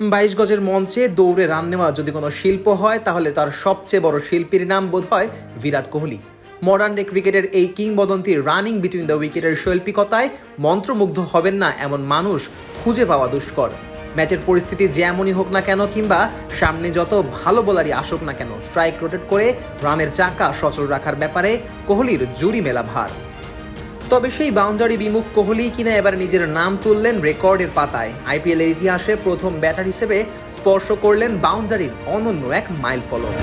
বাইশ গজের মঞ্চে দৌড়ে রান নেওয়া যদি কোনো শিল্প হয়, তাহলে তার সবচেয়ে বড় শিল্পীর নাম বোধ হয় বিরাট কোহলি। মডার্ন ডে ক্রিকেটের এই কিংবদন্তির রানিং বিটুইন দ্য উইকেটের শৈল্পিকতায় মন্ত্রমুগ্ধ হবেন না এমন মানুষ খুঁজে পাওয়া দুষ্কর। ম্যাচের পরিস্থিতি যেমনই হোক না কেন কিংবা সামনে যত ভালো বোলারই আসুক না কেন স্ট্রাইক রোটেট করে রানের চাকা সচল রাখার ব্যাপারে কোহলির জুড়ি মেলা ভার তবে সেই বাউন্ডারি বিমুখ কোহলি কিনা এবার নিজের নাম তুললেন রেকর্ডের পাতায়। আইপিএল এর ইতিহাসে প্রথম ব্যাটার হিসেবে স্পর্শ করলেন বাউন্ডারির অনন্য এক মাইল ফলক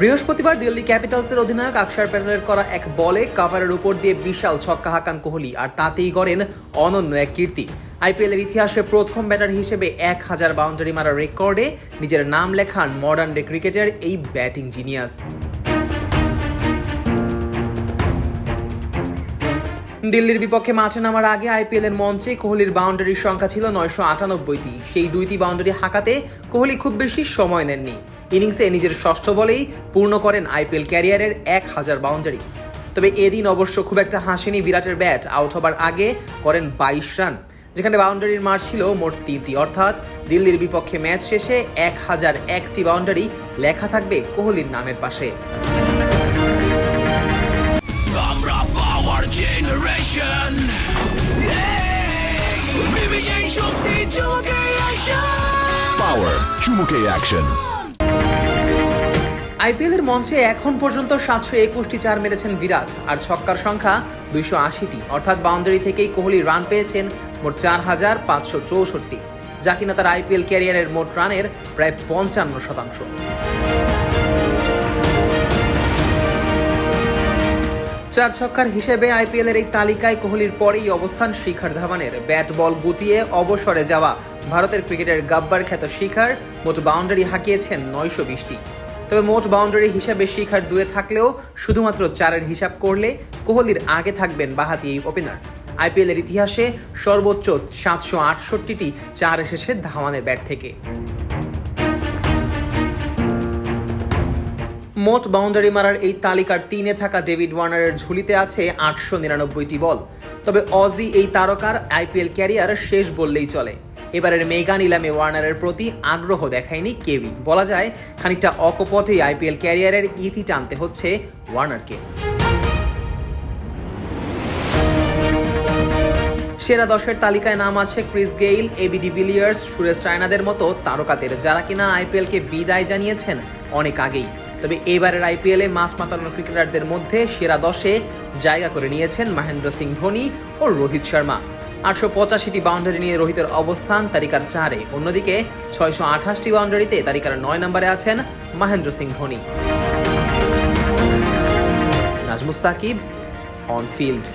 বৃহস্পতিবার দিল্লি ক্যাপিটালসের অধিনায়ক আকসার প্যাটেলের করা এক বলে কাভারের উপর দিয়ে বিশাল ছক্কা হাঁকান কোহলি, আর তাতেই গড়েন অনন্য এক কীর্তি। আইপিএল এর ইতিহাসে প্রথম ব্যাটার হিসেবে এক হাজার বাউন্ডারি মারার রেকর্ডে নিজের নাম লেখান মডার্ন ডে ক্রিকেটের এই ব্যাটিং জিনিয়াস দিল্লির বিপক্ষে মাঠে নামার আগে আইপিএল এর মঞ্চে কোহলির বাউন্ডারির সংখ্যা ছিল নয়শো আটানব্বইটি। সেই দুইটি বাউন্ডারি হাঁকাতে কোহলি খুব বেশি সময় নেননি। ইনিংসে নিজের ষষ্ঠ বলেই পূর্ণ করেন আইপিএল ক্যারিয়ারের এক হাজার বাউন্ডারি। তবে এদিন অবশ্য খুব একটা হাসেনি বিরাটের ব্যাট, আউট হবার আগে করেন বাইশ রান, যেখানে বাউন্ডারির মার ছিল মোট তিনটি। অর্থাৎ দিল্লির বিপক্ষে ম্যাচ শেষে এক হাজার একটি বাউন্ডারি লেখা থাকবে কোহলির নামের পাশে। শক্তি চমকে আসা চুমুকে অ্যাকশন আইপিএল এর মঞ্চে এখন পর্যন্ত সাতশো একুশটি চার মেরেছেন বিরাট আর ছক্কার সংখ্যা দুইশো আশিটি। অর্থাৎ বাউন্ডারি থেকেই কোহলি রান পেয়েছেন মোট চার হাজার পাঁচশো চৌষট্টি যা কিনা তার আইপিএল ক্যারিয়ারের মোট রানের প্রায় পঞ্চান্ন শতাংশ। চার ছক্কার হিসেবে আইপিএল এর এই তালিকায় কোহলির পরেই অবস্থান শিখর ধাওয়ানের। ব্যাট বল গুটিয়ে অবসরে যাওয়া ভারতের ক্রিকেটের গাব্বার খ্যাত শিখর মোট বাউন্ডারি হাঁকিয়েছেন নয়শো বিশটি। তবে মোট বাউন্ডারি হিসাবে শিখর দুয়ে থাকলেও শুধুমাত্র চারের হিসাব করলে কোহলির আগে থাকবেন বাহাতি এই ওপেনার। আইপিএল এর ইতিহাসে সর্বোচ্চ সাতশো আটষট্টিটি চার এসেছে ধাওয়ানের ব্যাট থেকে। মোট বাউন্ডারি মারার এই তালিকার তিনে থাকা ডেভিড ওয়ার্নারের ঝুলিতে আছে আটশো নিরানব্বইটি বল। তবে অজি এই তারকার আইপিএল ক্যারিয়ার শেষ বললেই চলে। এবারের মেগা নিলামে ওয়ার্নারের প্রতি আগ্রহ দেখায়নি কেউই। বলা যায়, খানিকটা অকপটেই আইপিএল ক্যারিয়ারের ইতি টানতে হচ্ছে ওয়ার্নারকে। সেরা দশের তালিকায় নাম আছে Chris Gayle, ABD Villiers, Suresh রায়নাদের মতো তারকাদের, যারা কিনা আইপিএলকে বিদায় জানিয়েছেন অনেক আগেই। তবে এবারের আইপিএলে মাছ মাতানো ক্রিকেটারদের মধ্যে সেরা দশে জায়গা করে নিয়েছেন মহেন্দ্র সিং ধোনি ও রোহিত শর্মা। আটশো পঁচাশিটি বাউন্ডারি নিয়ে রোহিতের অবস্থান তালিকার চারে। অন্যদিকে ছয়শো আঠাশটি বাউন্ডারিতে তালিকার নয় নম্বরে আছেন Mahendra Singh Dhoni. Nazmus Sakib on field